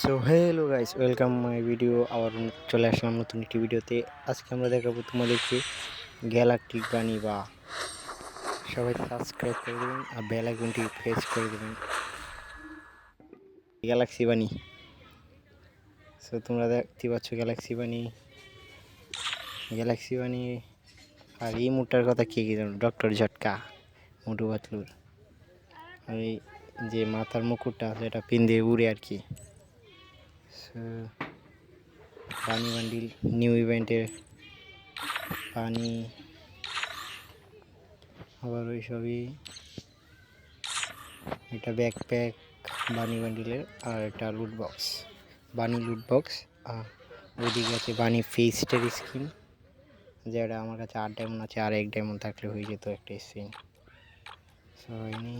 So hello guys welcome my video আবার চলে আসলাম নতুন একটি ভিডিওতে আজকে আমরা দেখাবো তোমাদেরকে গ্যালাকটিক বাণী বা সবাই সাবস্ক্রাইব করে দেবেন আর বেল প্রেস করে দেবেন। গ্যালাক্সি বাণী সো তোমরা দেখতে পাচ্ছ গ্যালাক্সি বাণী গ্যালাক্সি বাণী আর এই মুটার কথা কে কী জানো? ডক্টর ঝটকা মোটু বাতলুর আর এই যে মাথার মুকুটটা আছে, এটা পিন দিয়ে উড়ে আর কি। পানি বান্ডিল নিউ ইভেন্টের পানি আবার ওই সবই এটা ব্যাকপ্যাক বানি বান্ডিলের আর এটা লুট বক্স বানি লুট বক্স আর ওইদিকে আছে বানি ফেস্টের স্কিন যেটা আমার কাছে আট ডায়মন্ড আছে আর এক ডায়মন্ড থাকলে হয়ে যেত একটা স্কিন সো এনি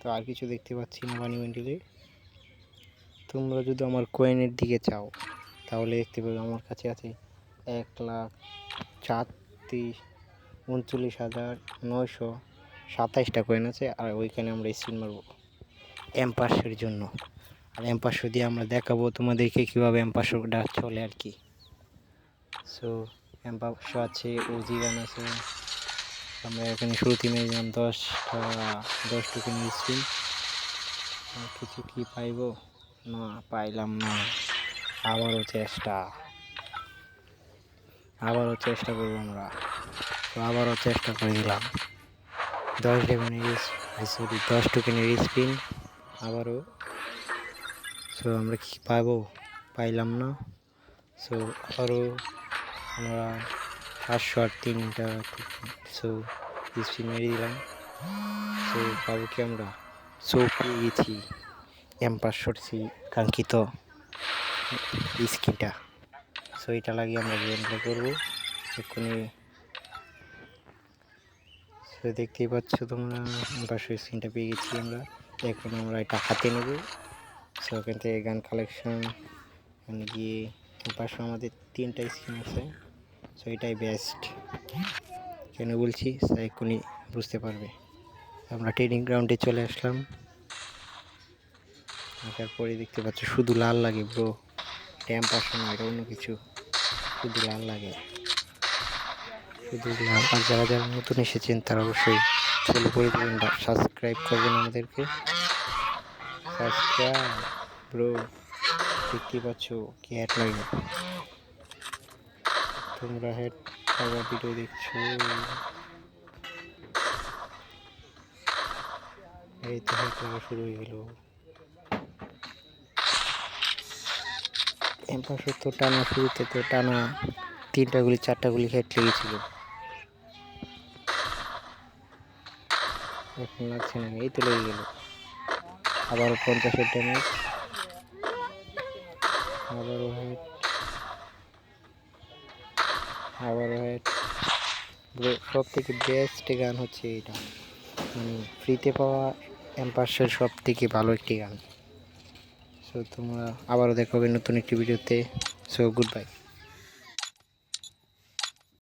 তো আর কিছু দেখতে পাচ্ছি না বানি বান্ডিলে তোমরা যদি আমার কয়েনের দিকে চাও, তাহলে দেখতে পাবে আমার কাছে আছে এক লাখ চারত্রিশ উনচল্লিশ হাজার নয়শো সাতাইশটা কয়েন আছে, আর ওইখানে আমরা স্পিন মারবো এম্পাসের জন্য। আর এম্পাসো দিয়ে আমরা দেখাবো তোমাদেরকে কীভাবে এম্পাসোটা চলে আর কি। সো এম্পাসো আছে ওজি গান আছে আমরা এখানে শুরুতে নিয়েছিলাম দশটা দশ টোকেন স্পিন কিছু কি পাইব? না, পাইলাম না। আবারও চেষ্টা। আবারও চেষ্টা করব আমরা। তো আবারও চেষ্টা করে দিলাম দশ টোকেনের সরি দশ টোকেনের স্পিন আবারও। সো আমরা কি পাবো পাইলাম না। সো আবারও আমরা সাতশো আর তিনটা সো স্পিন মেরে দিলাম। সো পাবো কি আমরা? সো পেয়ে গেছি এম পাঁচশোর কাঙ্ক্ষিত স্কিনটা। সো এটা লাগিয়ে আমরা গেম প্লে করব। এক্ষুনি। সো দেখতেই পাচ্ছ তোমরা এম পাঁচশো স্কিনটা পেয়ে গেছি আমরা। এখন আমরা এটা হাতে নেব। সো ওখান থেকে গান কালেকশন গিয়ে এম পাঁচশো আমাদের তিনটা স্কিন আছে। সো এটাই বেস্ট কেন বলছি? স্যার এক্ষুনি বুঝতে পারবে। আমরা ট্রেনিং গ্রাউন্ডে চলে আসলাম। আসার পরে দেখতে পাচ্ছ, শুধু লাল লাগে ব্রো ট্যাম্প আসে না, এটা অন্য কিছু। শুধু লাল লাগে। শুধু লাল। আর যারা যারা নতুন এসেছেন, তারা অবশ্যই ফলো করে দেবেন সাবস্ক্রাইব করবেন আমাদেরকে। সাবস্ক্রাইব ব্রো দেখতে পাচ্ছ, কি হ্যাট লাগে তোমরা হেড আবার ভিডিও দেখছ। এই তো হেড লাগা শুরু হয়ে গেল। এম্পাসের তো টানা শুরুতে তো টানা তিনটা গুলি, চারটা গুলি হেড লেগেছিল। এখন লাগছে না, এই তো লেগে গেল। আবারও পঞ্চাশের ড্যামেজ আবারও হেড আবারও হেড সব থেকে বেস্ট গান হচ্ছে এটা মানে ফ্রিতে পাওয়া এম্পাসের সব থেকে ভালো একটি গান। সো তোমরা আবারও দেখাবে নতুন একটি ভিডিওতে সো গুড বাই